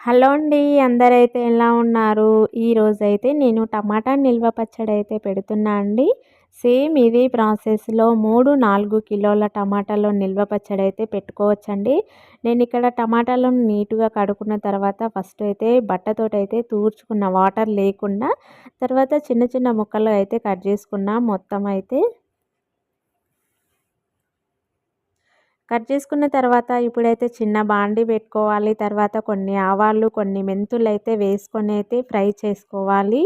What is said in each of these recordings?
Hello అండి అందరైతే ఎలా ఉన్నారు? ఈరోజైతే నేను టమాటా నిల్వ పచ్చడి అయితే పెడుతున్నా అండి. సేమ్ ఇదే ప్రాసెస్లో మూడు నాలుగు కిలోల టమాటాలో నిల్వ పచ్చడి అయితే పెట్టుకోవచ్చండి. నేను ఇక్కడ టమాటాలను నీట్గా కడుక్కున్న తర్వాత ఫస్ట్ అయితే బట్టతోటి అయితే తూర్చుకున్న వాటర్ లేకుండా తర్వాత చిన్న చిన్న ముక్కలు అయితే కట్ చేసుకున్న మొత్తం అయితే కట్ చేసుకున్న తర్వాత ఇప్పుడైతే చిన్న బాండి పెట్టుకోవాలి. తర్వాత కొన్ని ఆవాలు కొన్ని మెంతులు అయితే వేసుకొని అయితే ఫ్రై చేసుకోవాలి.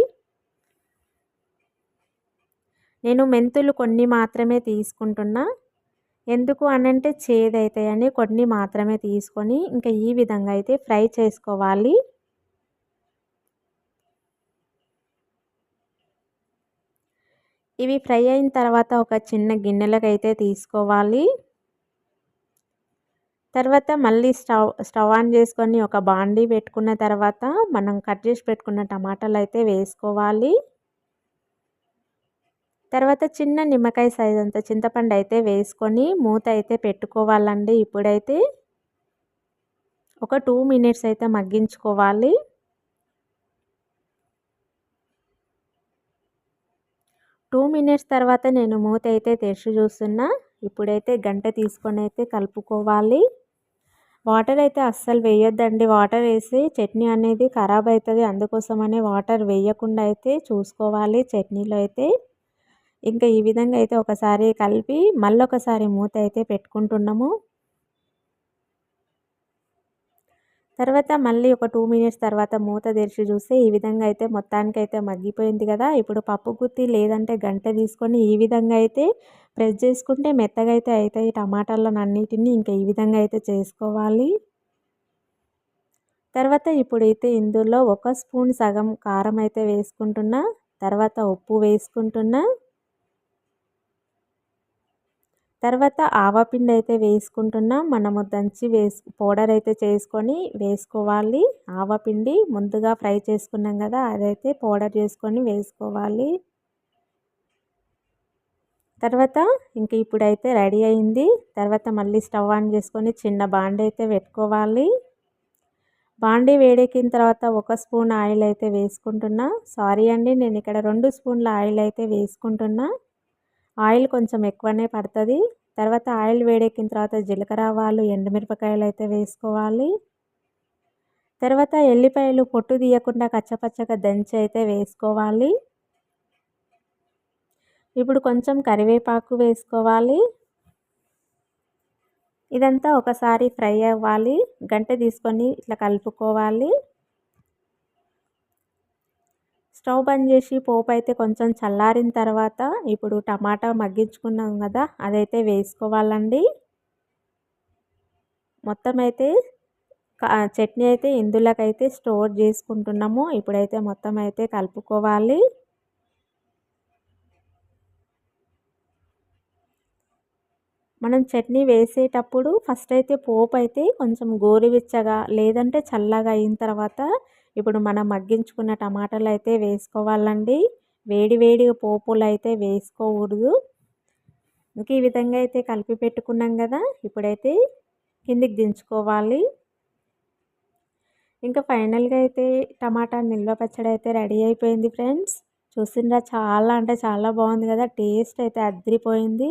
నేను మెంతులు కొన్ని మాత్రమే తీసుకుంటున్నా. ఎందుకు అనంటే చేదైతాయని కొన్ని మాత్రమే తీసుకొని ఇంకా ఈ విధంగా అయితే ఫ్రై చేసుకోవాలి. ఇవి ఫ్రై అయిన తర్వాత ఒక చిన్న గిన్నెలకు అయితే తీసుకోవాలి. తర్వాత మళ్ళీ స్టవ్ స్టవ్ ఆన్ చేసుకొని ఒక బాండీ పెట్టుకున్న తర్వాత మనం కట్ చేసి పెట్టుకున్న టమాటాలు అయితే వేసుకోవాలి. తర్వాత చిన్న నిమ్మకాయ సైజ్ అంత చింతపండు అయితే వేసుకొని మూత అయితే పెట్టుకోవాలండి ఇప్పుడైతే. ఒక టూ మినిట్స్ అయితే మగ్గించుకోవాలి. టూ మినిట్స్ తర్వాత నేను మూత అయితే తెరిచి చూస్తున్నా. ఇప్పుడైతే గంట తీసుకొని అయితే కలుపుకోవాలి. వాటర్ అయితే అస్సలు వేయొద్దండి. వాటర్ వేసి చట్నీ అనేది ఖరాబ్ అవుతుంది అందుకోసమనే వాటర్ వేయకుండా అయితే చూసుకోవాలి చట్నీలో అయితే. ఇంకా ఈ విధంగా అయితే ఒకసారి కలిపి మళ్ళీ ఒకసారి మూత అయితే పెట్టుకుంటున్నాము. తర్వాత మళ్ళీ ఒక టూ మినిట్స్ తర్వాత మూత తెరిచి చూస్తే ఈ విధంగా అయితే మొత్తానికి అయితే మగ్గిపోయింది కదా. ఇప్పుడు పప్పు గుత్తి లేదంటే గంట తీసుకొని ఈ విధంగా అయితే ప్రెస్ చేసుకుంటే మెత్తగా అయితే అవుతాయి టమాటాలను అన్నిటిని. ఇంకా ఈ విధంగా అయితే చేసుకోవాలి. తర్వాత ఇప్పుడైతే ఇందులో ఒక స్పూన్ సగం కారం అయితే వేసుకుంటున్నా తర్వాత ఉప్పు వేసుకుంటున్నా. తర్వాత ఆవపిండి అయితే వేసుకుంటున్నాం. మనము దంచి వేసు పౌడర్ అయితే చేసుకొని వేసుకోవాలి. ఆవపిండి ముందుగా ఫ్రై చేసుకున్నాం కదా అదైతే పౌడర్ చేసుకొని వేసుకోవాలి. తర్వాత ఇంక ఇప్పుడైతే రెడీ అయింది. తర్వాత మళ్ళీ స్టవ్ ఆన్ చేసుకొని చిన్న బాండి అయితే పెట్టుకోవాలి. బాండి వేడెక్కిన తర్వాత ఒక స్పూన్ ఆయిల్ అయితే వేసుకుంటున్నా. సారీ అండి నేను ఇక్కడ రెండు స్పూన్ల ఆయిల్ అయితే వేసుకుంటున్నా. ఆయిల్ కొంచెం ఎక్కువనే పడుతుంది. తర్వాత ఆయిల్ వేడెక్కిన తర్వాత జీలకర్ర ఆవాలు ఎండుమిరపకాయలు అయితే వేసుకోవాలి. తర్వాత ఎల్లిపాయలు పొట్టు తీయకుండా కచ్చపచ్చగా దంచి అయితే వేసుకోవాలి. ఇప్పుడు కొంచెం కరివేపాకు వేసుకోవాలి. ఇదంతా ఒకసారి ఫ్రై అవ్వాలి. గంట తీసుకొని ఇట్లా కలుపుకోవాలి. స్టవ్ బంద్ చేసి పోపు అయితే కొంచెం చల్లారిన తర్వాత ఇప్పుడు టమాటా మగ్గించుకున్నాం కదా అదైతే వేసుకోవాలండి. మొత్తం అయితే చట్నీ అయితే ఇందులోకైతే స్టోర్ చేసుకుంటున్నాము. ఇప్పుడైతే మొత్తం అయితే కలుపుకోవాలి. మనం చట్నీ వేసేటప్పుడు ఫస్ట్ అయితే పోపు అయితే కొంచెం గోరువెచ్చగా లేదంటే చల్లగా అయిన తర్వాత ఇప్పుడు మనం మగ్గించుకున్న టమాటాలు అయితే వేసుకోవాలండి. వేడివేడిగా పోపులు అయితే వేసుకోకూడదు. ఇంక ఈ విధంగా అయితే కలిపి పెట్టుకున్నాం కదా ఇప్పుడైతే కిందికి దించుకోవాలి. ఇంకా ఫైనల్గా అయితే టమాటా నిల్వ పచ్చడి అయితే రెడీ అయిపోయింది ఫ్రెండ్స్. చూసిండ్రా చాలా అంటే చాలా బాగుంది కదా టేస్ట్ అయితే అదిరిపోయింది.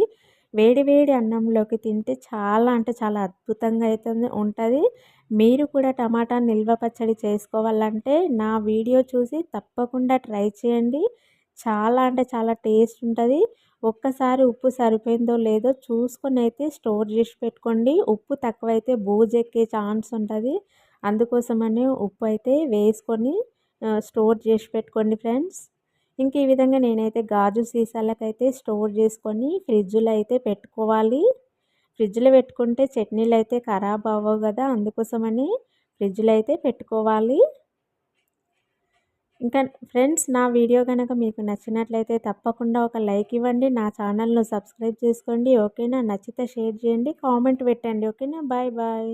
వేడివేడి అన్నంలోకి తింటే చాలా అంటే చాలా అద్భుతంగా అయితే ఉంటుంది. మీరు కూడా టమాటా నిల్వ పచ్చడి చేసుకోవాలంటే నా వీడియో చూసి తప్పకుండా ట్రై చేయండి. చాలా అంటే చాలా టేస్ట్ ఉంటుంది. ఒక్కసారి ఉప్పు సరిపోయిందో లేదో చూసుకొని అయితే స్టోర్ చేసి పెట్టుకోండి. ఉప్పు తక్కువైతే బూజెక్కే ఛాన్స్ ఉంటుంది. అందుకోసమనే ఉప్పు అయితే వేసుకొని స్టోర్ చేసి పెట్టుకోండి ఫ్రెండ్స్. ఇంక ఈ విధంగా నేనైతే గాజు సీసాలకైతే స్టోర్ చేసుకొని ఫ్రిడ్జ్లో అయితే పెట్టుకోవాలి. ఫ్రిడ్జ్లో పెట్టుకుంటే చట్నీలు అయితే ఖరాబ్ అవ్వవు కదా అందుకోసమని ఫ్రిడ్జ్లో అయితే పెట్టుకోవాలి. ఇంకా ఫ్రెండ్స్ నా వీడియో కనుక మీకు నచ్చినట్లయితే తప్పకుండా ఒక లైక్ ఇవ్వండి. నా ఛానల్ను సబ్స్క్రైబ్ చేసుకోండి. ఓకేనా? నచ్చితే షేర్ చేయండి. కామెంట్ పెట్టండి. ఓకేనా? Bye bye.